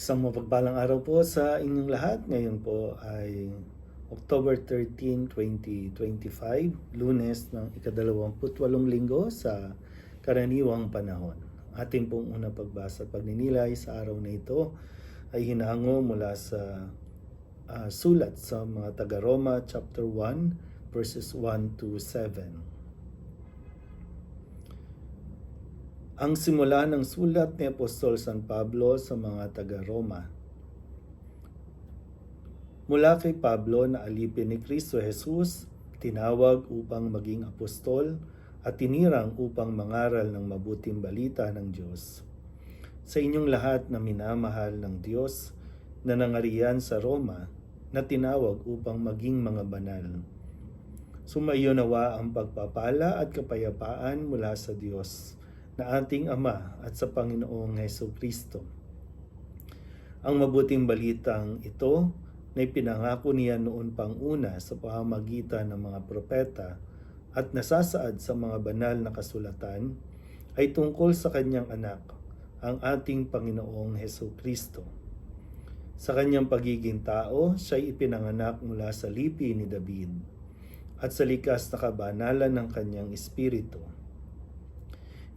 Isang mapagpalang araw po sa inyong lahat. Ngayon po ay October 13, 2025, lunes ng ikadalawamputwalong linggo sa karaniwang panahon. Ating pong una pagbasa at pagninilay sa araw na ito ay hinango mula sa ah, sulat sa mga taga-Roma chapter 1 verses 1 to 7. Ang simula ng sulat ni Apostol San Pablo sa mga taga-Roma. Mula kay Pablo na alipin ni Kristo Jesus, tinawag upang maging apostol at tinirang upang mangaral ng mabuting balita ng Diyos. Sa inyong lahat na minamahal ng Diyos na nangarian sa Roma na tinawag upang maging mga banal. Sumayo nawa ang pagpapala at kapayapaan mula sa Diyos na ating Ama at sa Panginoong Heso Kristo. Ang mabuting balitang ito na ipinangako niya noon pang una sa pamamagitan ng mga propeta at nasasaad sa mga banal na kasulatan ay tungkol sa kanyang anak, ang ating Panginoong Heso Kristo. Sa kanyang pagiging tao, siya'y ipinanganak mula sa lipi ni David at sa likas na kabanalan ng kanyang espiritu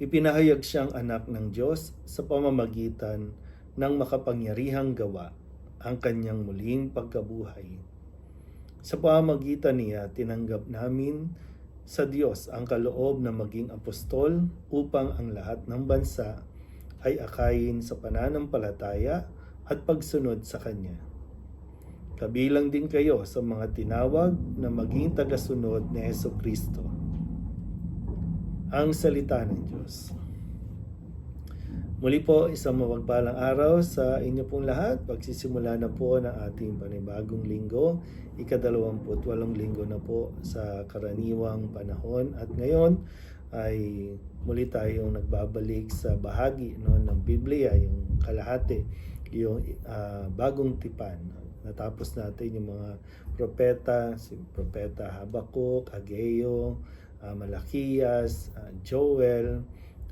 ipinahayag siyang anak ng Diyos sa pamamagitan ng makapangyarihang gawa ang kanyang muling pagkabuhay. Sa pamamagitan niya, tinanggap namin sa Diyos ang kaloob na maging apostol upang ang lahat ng bansa ay akayin sa pananampalataya at pagsunod sa Kanya. Kabilang din kayo sa mga tinawag na maging tagasunod ni Heso Kristo ang salita ng Diyos. Muli po, isang mapagpalang araw sa inyo pong lahat. Pagsisimula na po ng ating panibagong linggo, ikadalawamputwalong linggo na po sa karaniwang panahon. At ngayon ay muli tayong nagbabalik sa bahagi no, ng Biblia, yung kalahati, yung ah, bagong tipan. Natapos natin yung mga propeta, si propeta Habakuk, Ageo, uh, Malakias, ah, Joel,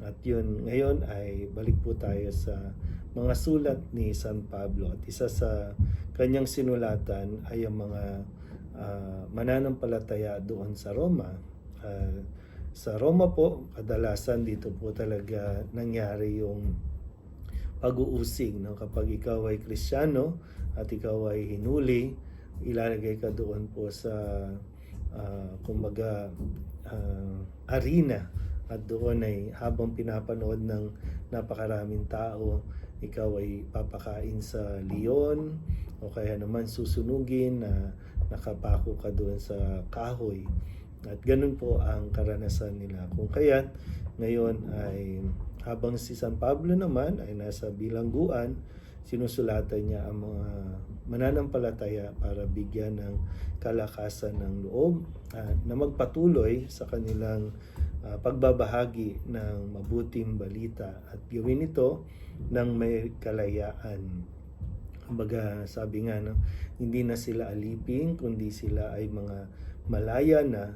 at yun, ngayon ay balik po tayo sa mga sulat ni San Pablo. At isa sa kanyang sinulatan ay ang mga ah, mananampalataya doon sa Roma. Ah, sa Roma po, kadalasan dito po talaga nangyari yung pag-uusig. No? Kapag ikaw ay kristyano at ikaw ay hinuli, ilalagay ka doon po sa ah, kumbaga ah, arena at doon ay habang pinapanood ng napakaraming tao, ikaw ay papakain sa leon o kaya naman susunugin na nakapako ka doon sa kahoy. At ganun po ang karanasan nila. Kung kaya ngayon ay habang si San Pablo naman ay nasa bilangguan, sinusulatan niya ang mga mananampalataya para bigyan ng kalakasan ng loob at na magpatuloy sa kanilang ah, pagbabahagi ng mabuting balita at gawin ito ng may kalayaan. Kumbaga, sabi nga, no, hindi na sila alipin, kundi sila ay mga malaya na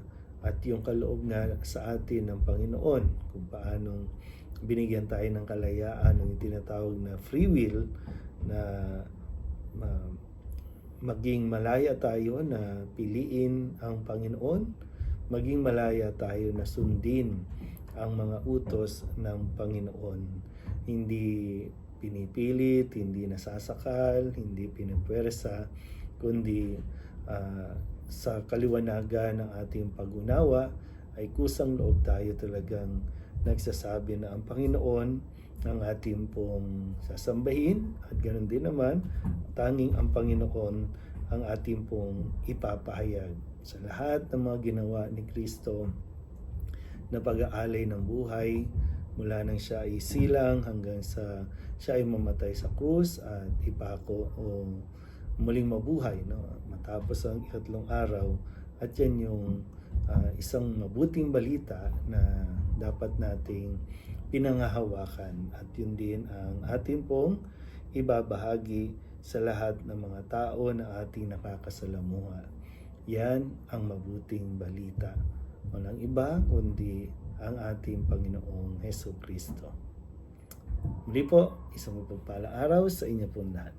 at yung kaloob nga sa atin ng Panginoon kung paanong binigyan tayo ng kalayaan ng tinatawag na free will na maging malaya tayo na piliin ang Panginoon, maging malaya tayo na sundin ang mga utos ng Panginoon. Hindi pinipilit, hindi nasasakal, hindi pinipwersa, kundi ah, sa kaliwanagan ng ating pag-unawa ay kusang loob tayo talagang nagsasabi na ang Panginoon ang ating pong sasambahin at ganoon din naman tanging ang Panginoon ang ating pong ipapahayag sa lahat ng mga ginawa ni Kristo na pag-aalay ng buhay. Mula nang siya ay silang hanggang sa siya ay mamatay sa krus at ipako o muling mabuhay no? Matapos ang ikatlong araw. At yan yung ah, isang mabuting balita na dapat nating pinangahawakan at yun din ang ating pong ibabahagi sa lahat ng mga tao na ating nakakasalamuha. Yan ang mabuting balita. Walang iba kundi ang ating Panginoong Heso Kristo. Muli po, isang mapagpalang araw sa inyo pong lahat.